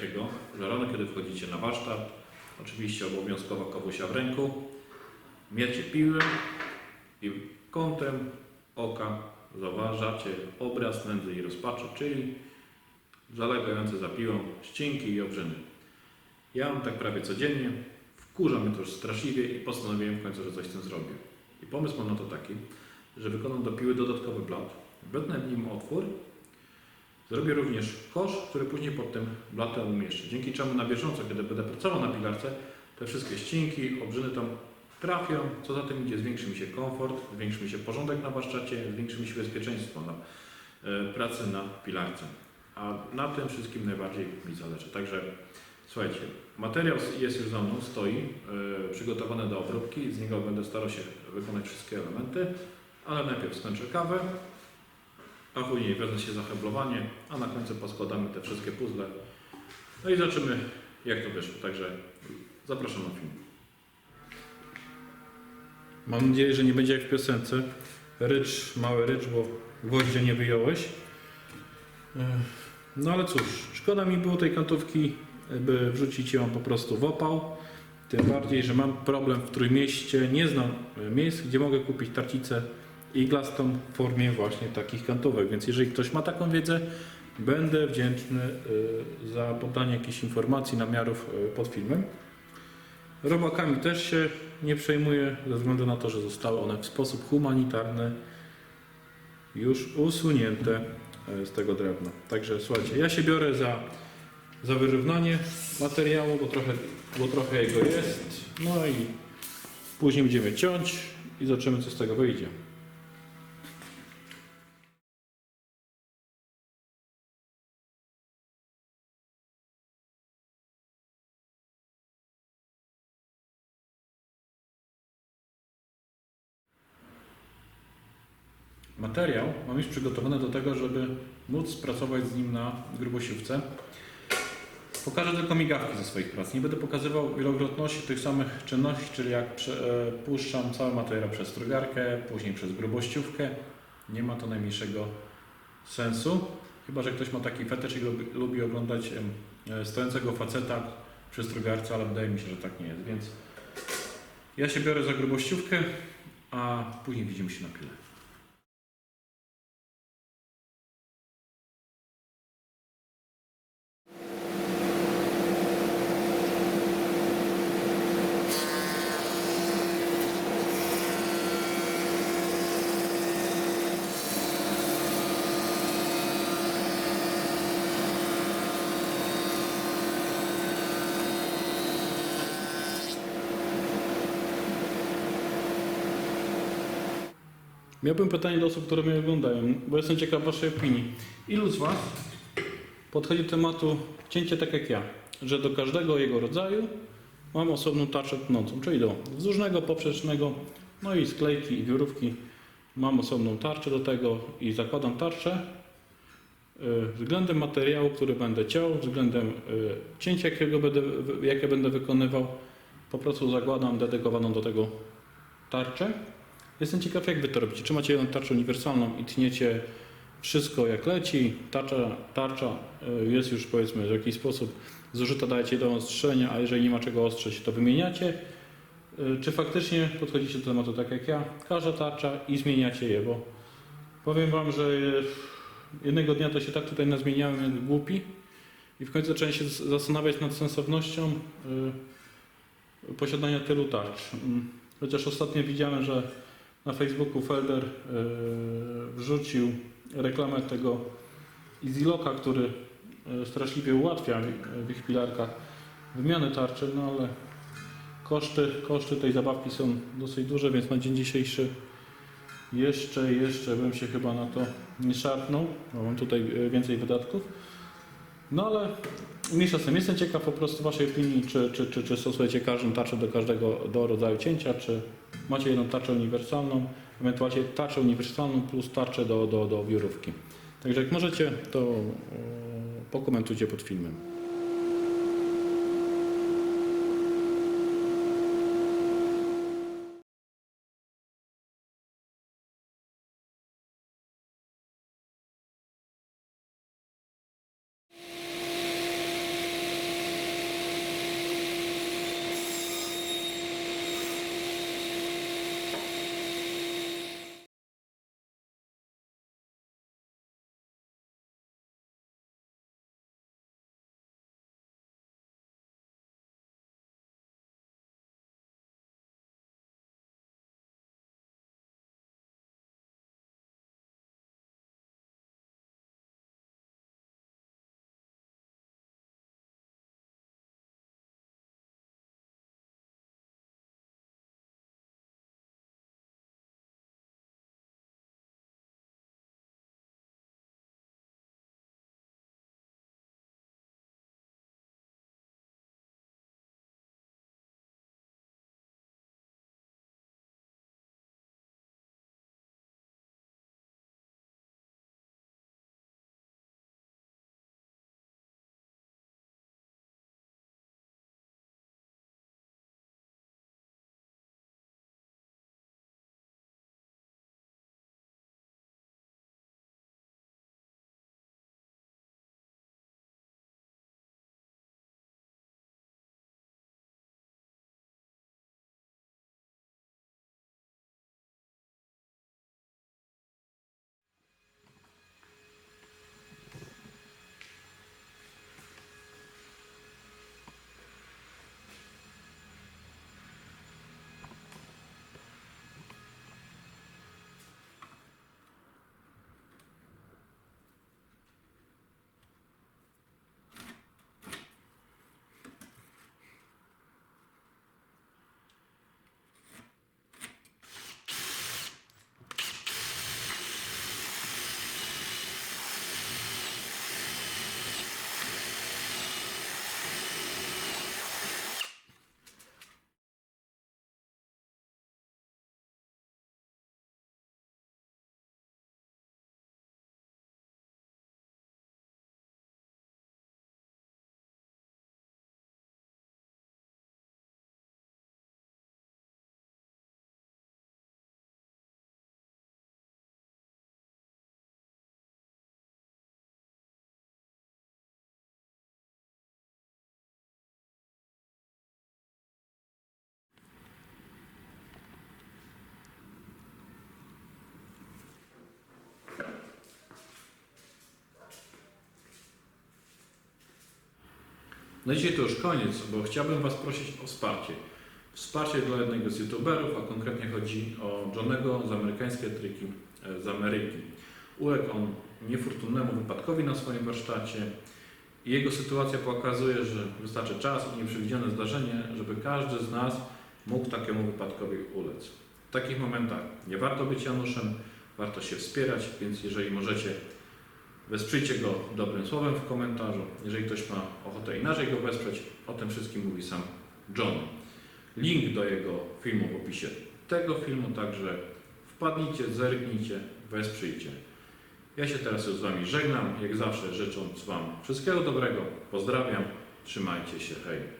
takiego, że rano, kiedy wchodzicie na warsztat, oczywiście obowiązkowa kowusia w ręku, miecie piłę i kątem oka zauważacie obraz nędzy i rozpaczy, czyli zalegające za piłą ścinki i obrzyny. Ja mam tak prawie codziennie, wkurza mnie to już straszliwie i postanowiłem w końcu, że coś z tym zrobię. I pomysł mam na to taki, że wykonam do piły dodatkowy blat, wytnę w nim otwór, zrobię również kosz, który później pod tym blatem umieszczę. Dzięki czemu na bieżąco, kiedy będę pracował na pilarce, te wszystkie ścinki, obrzyny tam trafią, co za tym idzie, zwiększy mi się komfort, zwiększy mi się porządek na warsztacie, zwiększy mi się bezpieczeństwo na e, pracy na pilarce. A na tym wszystkim najbardziej mi zależy. Także słuchajcie, materiał jest już za mną, stoi, e, przygotowany do obróbki, z niego będę starał się wykonać wszystkie elementy, ale najpierw skończę kawę, a później wezmę się za heblowanie, a na końcu poskładamy te wszystkie puzzle. No i zobaczymy, jak to wyszło. Także zapraszam na film. Mam nadzieję, że nie będzie jak w piosence. Rycz, mały rycz, bo gwoździa nie wyjąłeś. No ale cóż, szkoda mi było tej kantówki, by wrzucić ją po prostu w opał. Tym bardziej, że mam problem w Trójmieście. Nie znam e, miejsc, gdzie mogę kupić tarcicę iglastą w formie właśnie takich kantówek. Więc jeżeli ktoś ma taką wiedzę, będę wdzięczny e, za podanie jakichś informacji, namiarów e, pod filmem. Robakami też się nie przejmuję, ze względu na to, że zostały one w sposób humanitarny już usunięte e, z tego drewna. Także słuchajcie, ja się biorę za, za wyrównanie materiału, bo trochę, bo trochę jego jest. No i później będziemy ciąć i zobaczymy, co z tego wyjdzie. Materiał mam już przygotowany do tego, żeby móc pracować z nim na grubosiówce. Pokażę tylko migawki ze swoich prac. Nie będę pokazywał wielokrotności tych samych czynności, czyli jak e, puszczam cały materiał przez strugarkę, później przez grubościówkę. Nie ma to najmniejszego sensu. Chyba, że ktoś ma taki fetysz i lubi, lubi oglądać e, stojącego faceta przy strugarce, ale wydaje mi się, że tak nie jest. Więc ja się biorę za grubościówkę, a później widzimy się na pile. Miałbym pytanie do osób, które mnie oglądają, bo jestem ciekaw Waszej opinii. Ilu z Was podchodzi do tematu cięcia tak jak ja, że do każdego jego rodzaju mam osobną tarczę tnącą, czyli do wzdłużnego, poprzecznego, no i sklejki i wiórówki mam osobną tarczę do tego i zakładam tarczę y, względem materiału, który będę ciął, względem y, cięcia, jakiego będę, jakie będę wykonywał, po prostu zakładam dedykowaną do tego tarczę. Jestem ciekaw, jak Wy to robicie. Czy macie jedną tarczę uniwersalną i tniecie wszystko jak leci, tarcza, tarcza y, jest już powiedzmy w jakiś sposób zużyta, dajecie do ostrzenia, a jeżeli nie ma czego ostrzeć, to wymieniacie. Y, Czy faktycznie podchodzicie do tematu tak jak ja, każda tarcza i zmieniacie je, bo powiem Wam, że jednego dnia to się tak tutaj nazmieniałem jak głupi i w końcu zacząłem się zastanawiać nad sensownością y, posiadania tylu tarcz. Mm, Chociaż ostatnio widziałem, że na Facebooku Felder e, wrzucił reklamę tego EasyLocka, który e, straszliwie ułatwia w- ich pilarkach wymianę tarczy, no ale koszty, koszty tej zabawki są dosyć duże, więc na dzień dzisiejszy jeszcze, jeszcze bym się chyba na to nie szarpnął, bo mam tutaj e, więcej wydatków. No ale mniejsza z tym, jestem ciekaw po prostu Waszej opinii, czy, czy, czy, czy stosujecie każdą tarczę do każdego do rodzaju cięcia, czy macie jedną tarczę uniwersalną, ewentualnie tarczę uniwersalną plus tarczę do, do, do wiórówki. Także jak możecie, to e, pokomentujcie pod filmem. No dzisiaj to już koniec, bo chciałbym Was prosić o wsparcie. Wsparcie dla jednego z youtuberów, a konkretnie chodzi o Johnego z amerykańskie triki e, z Ameryki. Uległ on niefortunnemu wypadkowi na swoim warsztacie jego sytuacja pokazuje, że wystarczy czas i nieprzewidziane zdarzenie, żeby każdy z nas mógł takiemu wypadkowi ulec. W takich momentach nie warto być Januszem, warto się wspierać, więc jeżeli możecie, wesprzyjcie go dobrym słowem w komentarzu. Jeżeli ktoś ma ochotę inaczej go wesprzeć, o tym wszystkim mówi sam John. Link do jego filmu w opisie tego filmu, także wpadnijcie, zerknijcie, wesprzyjcie. Ja się teraz już z Wami żegnam, jak zawsze życząc Wam wszystkiego dobrego. Pozdrawiam, trzymajcie się, hej.